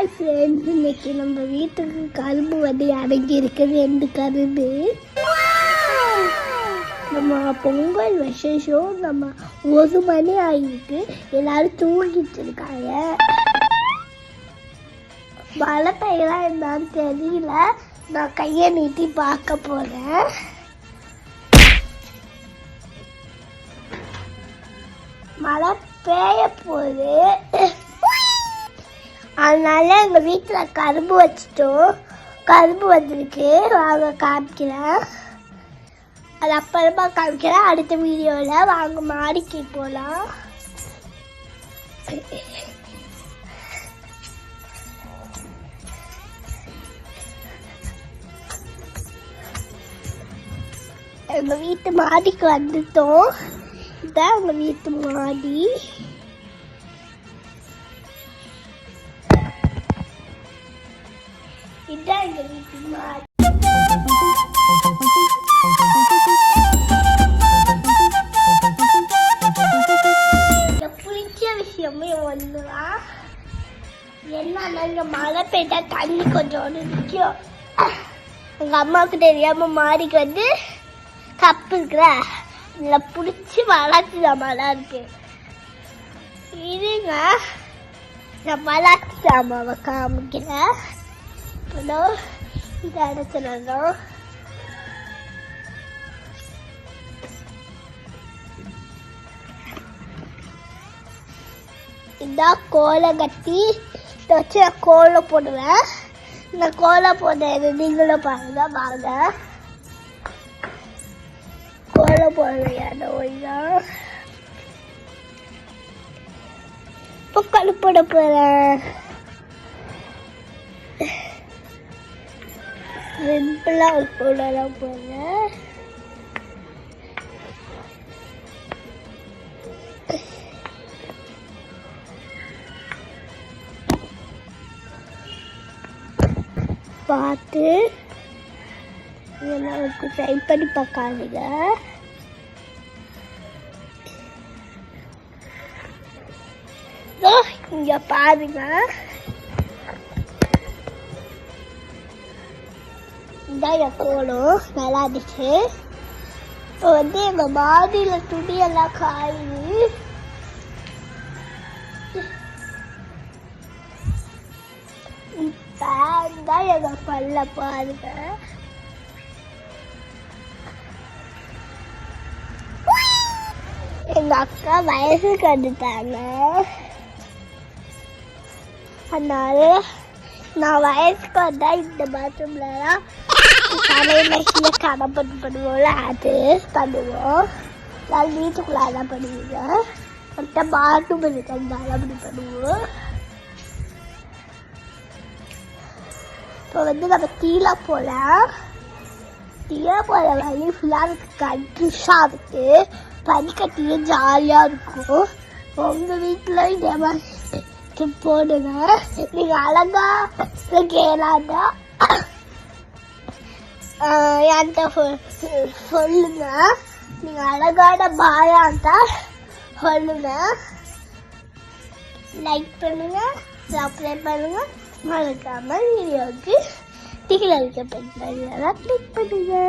Hi friends இன்னைக்கு நம்ம வீட்டுக்கு கரும்பு வந்து அடங்கி இருக்குது ரெண்டு கரும்பு நம்ம பொங்கல் விசேஷம் நம்ம ஒரு மணி ஆகிருக்கு எல்லாரும் தூங்கிட்டு இருக்காங்க. மழை பெய்யலாம் என்னன்னு தெரியல. நான் கையை நீட்டி பார்க்க போகிறேன் மழை பெய்ய போகுது. அதனால எங்கள் வீட்டில் கரும்பு வச்சிட்டோம். கரும்பு வந்திருக்கு. வாங்க காமிக்கிறேன். அது அப்புறமா காமிக்கிறேன். அடுத்த வீடியோவில் வாங்க மாடிக்கு போகலாம் எங்கள் வீட்டு மாடிக்கு வந்துட்டோம். இதான் எங்கள் வீட்டு மாடி. இதான் எங்கள் வீட்டு மாடி எனக்கு பிடிச்ச விஷயமே ஒன்றுதான் என்னன்னா இங்கே மழை பெய்தா தண்ணி கொஞ்சம் நிற்கும். எங்கள் அம்மாவுக்கு தெரியாமல் மாடிக்கு வந்து கப்பு இருக்கிற இதில் பிடிச்சி வளர்ச்சி மழை இருக்கு இதுங்க நான் வளர்ச்சி சாமாவை காமிக்கிறேன். அப்புறம் இதை அடைச்சிடணும் இதான் கோலம் கட்டி வச்சு நான் கோலம் போடுவேன். இந்த கோலம் போடுறது நீங்களும் பாருங்க வாங்க. கோலம் போடுவேன் ஒழுங்கா இப்போ கழுப்பிட போகிறேன் சிம்பிளாக போடலாம் போல பார்த்து எனக்கு ட்ரை பண்ணி பார்க்காதீங்க. இங்கே இங்க பாருங்க. தான் என் கோலம் நல்லா இருந்துச்சு. இப்போ வந்து எங்கள் மாடியில் துணியெல்லாம் காயுது தான் எங்கள் பல்ல பாருங்க. எங்க அக்கா வயசுக்கு வந்துட்டாங்க அதனால நான் வயசுக்கு வந்தா இந்த பாத்ரூம்லலாம் சமையல் மிஷினில் கடை பண்ணி பண்ணுவோம்ல அது பண்ணுவோம் நான் வீட்டுக்குள்ள அதான் பண்ணுவீங்க மற்ற பண்ணி இருக்கிறதுனால அப்படி பண்ணுவோம் இப்போ வந்து நம்ம கீழே போகலாம் கீழே போகிற வழி ஃபுல்லாக எனக்கு கன்ஃபியூஸாக இருக்கு பனிக்கட்டியும் ஜாலியாக இருக்கும் உங்கள் வீட்டில் இதே மாதிரி போடுங்க நீங்கள் அழகா கேளாண்டா என்கிட்ட சொல்லுங்க நீங்கள் அழகான பாயா இருந்தா சொல்லுங்க லைக் பண்ணுங்க சப்ஸ்கிரைப் பண்ணுங்க. மறக்காம வீடியோவுக்கு டிகில் இருக்க பெண் கிளிக் பண்ணுங்க.